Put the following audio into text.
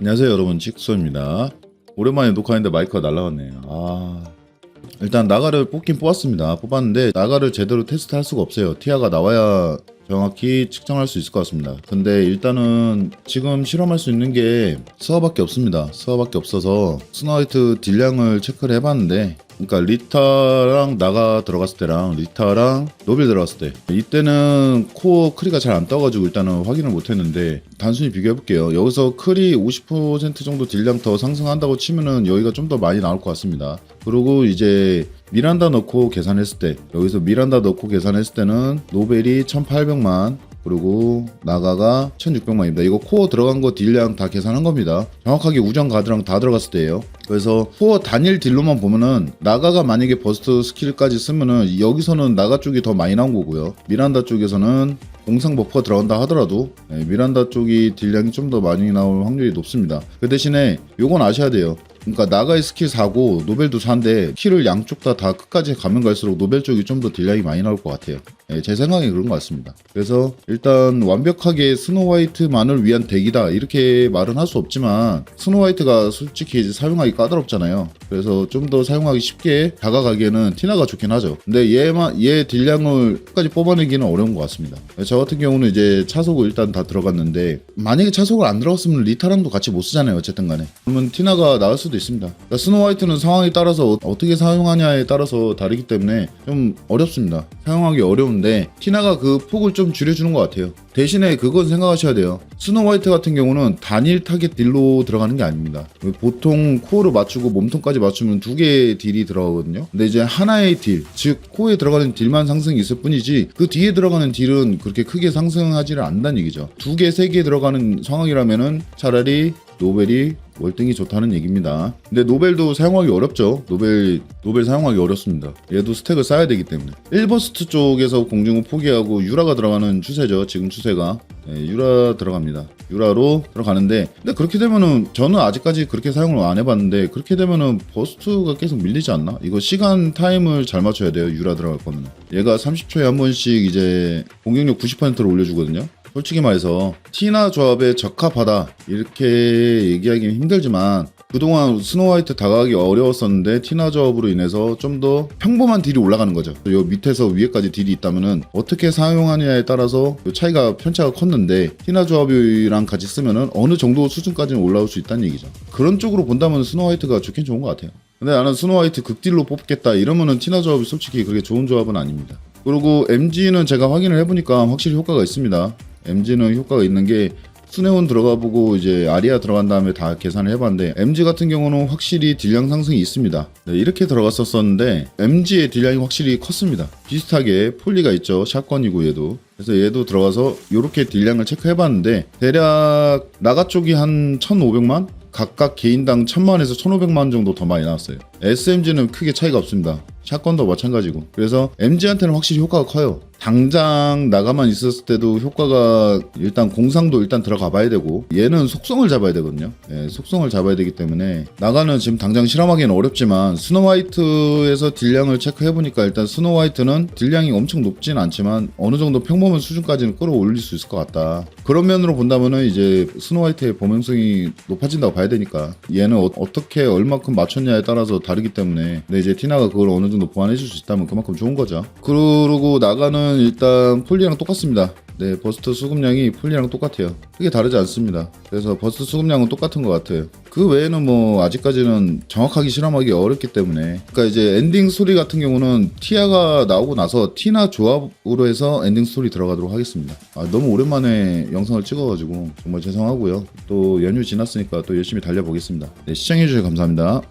안녕하세요 여러분. 직소입니다. 오랜만에 녹화했는데 마이크가 날라갔네요. 아. 일단 나가를 뽑긴 뽑았습니다. 뽑았는데 나가를 제대로 테스트 할 수가 없어요. 티아가 나와야 정확히 측정할 수 있을 것 같습니다. 근데 일단은 지금 실험할 수 있는 게 스와밖에 없습니다. 스와밖에 없어서 스노화이트 딜량을 체크를 해봤는데 그러니까 리타랑 나가 들어갔을 때랑 리타랑 노빌 들어갔을 때 이때는 코어 크리가 잘 안 떠가지고 일단은 확인을 못했는데 단순히 비교해볼게요. 여기서 크리 50% 정도 딜량 더 상승한다고 치면은 여기가 좀 더 많이 나올 것 같습니다. 그리고 이제 미란다 넣고 계산했을 때 여기서 미란다 넣고 계산했을 때는 노벨이 1800만 그리고 나가가 1600만입니다. 이거 코어 들어간 거 딜량 다 계산한 겁니다. 정확하게 우정 가드랑 다 들어갔을 때예요. 그래서 코어 단일 딜로만 보면은 나가가 만약에 버스트 스킬까지 쓰면은 여기서는 나가 쪽이 더 많이 나온 거고요. 미란다 쪽에서는 공상 버퍼가 들어간다 하더라도 네, 미란다 쪽이 딜량이 좀 더 많이 나올 확률이 높습니다. 그 대신에 요건 아셔야 돼요. 그러니까 나가의 스킬 4고 노벨도 4인데 키를 양쪽 다 다 끝까지 가면 갈수록 노벨 쪽이 좀 더 딜량이 많이 나올 것 같아요. 예, 제 생각에 그런 것 같습니다. 그래서 일단 완벽하게 스노 화이트만을 위한 덱이다 이렇게 말은 할 수 없지만 스노 화이트가 솔직히 사용하기 까다롭잖아요. 그래서 좀 더 사용하기 쉽게 다가가기에는 티나가 좋긴 하죠. 근데 얘만 얘 딜량을 끝까지 뽑아내기는 어려운 것 같습니다. 저 같은 경우는 이제 차속을 일단 다 들어갔는데 만약에 차속을 안 들어갔으면 리타랑도 같이 못 쓰잖아요. 어쨌든 간에. 그러면 티나가 나을 수도 있습니다. 그러니까 스노 화이트는 상황에 따라서 어떻게 사용하냐에 따라서 다르기 때문에 좀 어렵습니다. 사용하기 어려운데 티나가 그 폭을 좀 줄여주는 것 같아요. 대신에 그건 생각하셔야 돼요. 스노 화이트 같은 경우는 단일 타겟 딜로 들어가는 게 아닙니다. 보통 코어를 맞추고 몸통까지 맞추면 두 개의 딜이 들어가거든요. 근데 이제 하나의 딜, 즉 코어에 들어가는 딜만 상승이 있을 뿐이지 그 뒤에 들어가는 딜은 그렇게 크게 상승하지를 않는다는 얘기죠. 두 개, 세 개 들어가는 상황이라면은 차라리 노벨이 월등히 좋다는 얘기입니다. 근데 노벨도 사용하기 어렵죠. 노벨 노벨 사용하기 어렵습니다. 얘도 스택을 쌓아야 되기 때문에 1버스트 쪽에서 공중을 포기하고 유라가 들어가는 추세죠. 지금 추세가 예, 유라 들어갑니다. 유라로 들어가는데 근데 그렇게 되면은 저는 아직까지 그렇게 사용을 안 해봤는데 그렇게 되면은 버스트가 계속 밀리지 않나? 이거 시간 타임을 잘 맞춰야 돼요. 유라 들어갈 거면 얘가 30초에 한 번씩 이제 공격력 90%를 올려주거든요. 솔직히 말해서 티나 조합에 적합하다 이렇게 얘기하기는 힘들지만 그동안 스노 화이트 다가가기 어려웠었는데 티나 조합으로 인해서 좀 더 평범한 딜이 올라가는 거죠. 요 밑에서 위에까지 딜이 있다면은 어떻게 사용하느냐에 따라서 요 차이가 편차가 컸는데 티나 조합이랑 같이 쓰면은 어느 정도 수준까지는 올라올 수 있다는 얘기죠. 그런 쪽으로 본다면 스노 화이트가 좋긴 좋은 것 같아요. 근데 나는 스노 화이트 극딜로 뽑겠다 이러면은 티나 조합이 솔직히 그렇게 좋은 조합은 아닙니다. 그리고 MG는 제가 확인을 해보니까 확실히 효과가 있습니다. MG는 효과가 있는 게 수네온 들어가 보고 이제 아리아 들어간 다음에 다 계산을 해봤는데 MG 같은 경우는 확실히 딜량 상승이 있습니다. 네, 이렇게 들어갔었었는데 MG의 딜량이 확실히 컸습니다. 비슷하게 폴리가 있죠. 샷건이고 얘도. 그래서 얘도 들어가서 이렇게 딜량을 체크해봤는데 대략 나가 쪽이 한 1,500만? 각각 개인당 1000만에서 1500만 정도 더 많이 나왔어요. SMG는 크게 차이가 없습니다. 샷건도 마찬가지고. 그래서 MG한테는 확실히 효과가 커요. 당장 나가만 있었을 때도 효과가 일단 공상도 일단 들어가 봐야 되고 얘는 속성을 잡아야 되거든요. 예, 속성을 잡아야 되기 때문에 나가는 지금 당장 실험하기는 어렵지만 스노 화이트에서 딜량을 체크해 보니까 일단 스노 화이트는 딜량이 엄청 높진 않지만 어느 정도 평범한 수준까지는 끌어올릴 수 있을 것 같다. 그런 면으로 본다면은 이제 스노 화이트의 범용성이 높아진다고 봐야 되니까 얘는 어, 떻게 얼마큼 맞췄냐에 따라서 다르기 때문에 근데 이제 티나가 그걸 어느 정도 보완해 줄 수 있다면 그만큼 좋은 거죠. 그러고 나가는 일단 폴리랑 똑같습니다. 네, 버스트 수급량이 폴리랑 똑같아요. 크게 다르지 않습니다. 그래서 버스트 수급량은 똑같은 것 같아요. 그 외에는 뭐 아직까지는 정확하게 실험하기 어렵기 때문에 그러니까 이제 엔딩 스토리 같은 경우는 티아가 나오고 나서 티나 조합으로 해서 엔딩 스토리 들어가도록 하겠습니다. 아, 너무 오랜만에 영상을 찍어가지고 정말 죄송하고요. 또 연휴 지났으니까 또 열심히 달려보겠습니다. 네, 시청해주셔서 감사합니다.